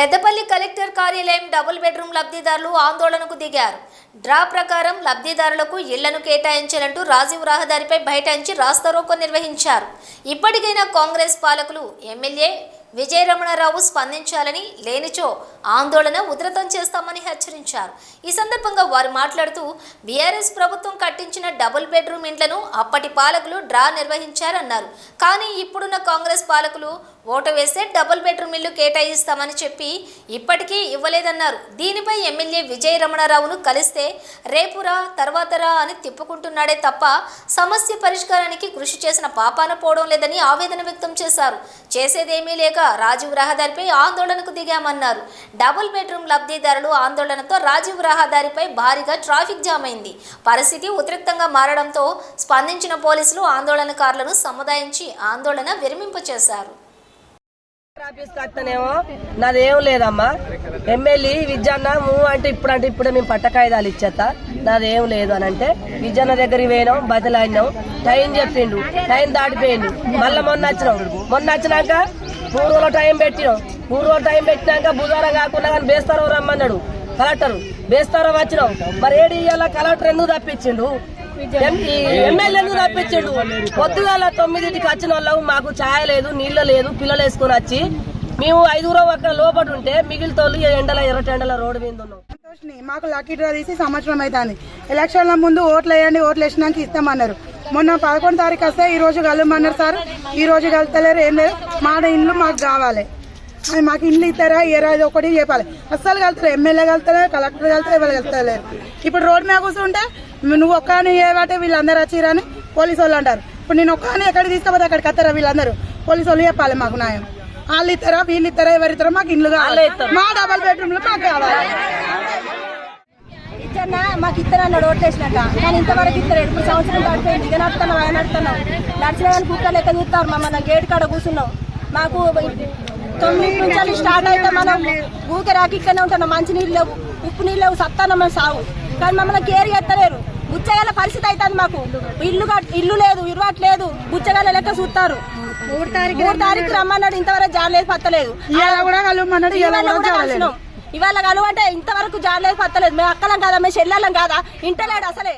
Peddapalli collector కార్యాలయం double bedroom లబ్ధిదారులు ఆందోళనకు దిగారు. డ్రా ప్రకారం లబ్ధిదారులకు ఇళ్ళను కేటాయించాలంటూ రాజీవ్ రహదారిపై బైఠాయించి రాస్తారోకో నిర్వహించారు. ఇప్పటికైనా కాంగ్రెస్ పాలకులు ఎమ్మెల్యే విజయరమణారావు స్పందించాలని లేనిచో ఆందోళన ఉధృతం చేస్తామని హెచ్చరించారు. ఈ సందర్భంగా వారు మాట్లాడుతూ బీఆర్ఎస్ ప్రభుత్వం కట్టించిన డబుల్ బెడ్రూమ్ ఇండ్లను అప్పటి పాలకులు డ్రా నిర్వహించారన్నారు. కానీ ఇప్పుడున్న కాంగ్రెస్ పాలకులు ఓటు వేస్తే డబుల్ బెడ్రూమ్ ఇల్లు కేటాయిస్తామని చెప్పి ఇప్పటికీ ఇవ్వలేదన్నారు. దీనిపై ఎమ్మెల్యే విజయ రమణారావును కలిస్తే రేపురా తర్వాతరా అని తిప్పుకుంటున్నాడే తప్ప సమస్య పరిష్కారానికి కృషి చేసిన పాపాన పోవడం లేదని ఆవేదన వ్యక్తం చేశారు. చేసేదేమీ లేక రాజీవ్ రహదారిపై ఆందోళనకు దిగామన్నారు. డబుల్ బెడ్రూమ్ లబ్ధిదారులు ఆందోళనతో రాజీవ్ రహదారిపై భారీగా ట్రాఫిక్ జామ్ అయింది. పరిస్థితి ఉద్రిక్తంగా మారడంతో స్పందించిన పోలీసులు ఆందోళనకారులను సముదాయించి ఆందోళన విరమింపచేశారు. ఆఫీస్ కట్టనేమో నాదేం లేదమ్మా. ఎమ్మెల్యే విద్యన్న మూవ్ అంటే ఇప్పుడు అంటే ఇప్పుడే మేము పట్టకాయిదాలు ఇచ్చేత నాదేం లేదు అని అంటే విద్యన్న దగ్గరికి పోయినాం బతిలాడినాం. టైం చెప్పిండు టైం దాటిపోయిండు. మళ్ళీ మొన్న వచ్చినాం. మొన్న వచ్చినాక మూడు రోజుల టైం పెట్టినాం. మూడు రోజులు టైం పెట్టినాక బుధవారం కాకుండా కానీ బేస్తారో రమ్మన్నాడు. కలెక్టర్ బేస్తారో వచ్చినాం. మరి ఏడు ఇయ్యాల కలెక్టర్ ఎందుకు తప్పించిండు? ఎమ్మెల్యేను తప్పించిండు? పొద్దుగాల తొమ్మిదింటికి వచ్చిన వాళ్ళకు మాకు ఛాయ లేదు నీళ్ళు లేదు పిల్లలు వేసుకొని వచ్చి మేము ఐదుగురం అక్కడ లోపల ఉంటే మిగిలితోళ్ళు ఎండల ఎర్రటి ఎండల రోడ్డు మీద ఉన్నాం. మాకు లక్కీ డ్రా తీసి సంవత్సరం అవుతుంది. ఎలక్షన్ల ముందు ఓట్లు వేయండి ఓట్లు వేసినాక ఇస్తామన్నారు. మొన్న పదకొండు తారీఖు వస్తే ఈ రోజు కలవమన్నారు సార్. ఈ రోజు కలుతలేరు ఏం లేదు. మా ఇండ్లు మాకు కావాలి. అది మాకు ఇండ్లు ఇస్తారా ఇది ఒకటి చెప్పాలి. అస్సలు కలుతారు ఎమ్మెల్యే కలుతలేరు కలెక్టర్ కలుతారు ఎవరు కలుతలేరు ఇప్పుడు రోడ్ మీద కూర్చుంటే నువ్వు ఒక్కని ఏవాటే వీళ్ళందరూ వచ్చిరని పోలీసు వాళ్ళు అంటారు. ఇప్పుడు నేను ఒక్కని ఎక్కడ తీసుకపోతే అక్కడికి వస్తారా వీళ్ళందరూ? పోలీసు వాళ్ళు చెప్పాలి మాకు న్యాయం. వాళ్ళు ఇస్తారా వీళ్ళు ఇస్తారా ఎవరు ఇస్తారా మాకు ఇండ్లు కావాలి. మా డబల్ బెడ్రూమ్లు మాకు కావాలి. ఇత్తనం అన్నాడు ఓట్లేసినాక. కానీ ఇంతవరకు ఇస్తారు ఇప్పుడు సంవత్సరం దాటిపోయింది. ఇక నడుతున్నాం ఆయన నడుతున్నాం నడిచిన కానీ కుక్క లెక్క చూస్తారు. మమ్మల్ని గేట్ కాడ కూర్చున్నాం మాకు తొమ్మిది నుంచి స్టార్ట్ అయితే మనం ఊకే రాకి ఇక్కడనే ఉంటున్నాం మంచి నీళ్ళు లేవు ఉప్పు నీళ్ళు లేవు సత్తానం సాగు కానీ మమ్మల్ని కేర్ చేస్తలేరు బుచ్చగల పరిస్థితి అవుతుంది మాకు. ఇల్లు ఇల్లు లేదు ఇరవట్లేదు. బుచ్చగల లెక్క చూస్తారు. మూడు తారీఖు మూడు తారీఖు రమ్మన్నాడు. ఇంతవరకు జాలేదు పత్తలేదు. కూడా ఇవాళ ఇవాళ ఇంతవరకు జాడలేదు పత్తలేదు మేము అక్కలం కాదా? మేము చెల్లెళ్ళం కాదా? ఇంటలేడు అసలే.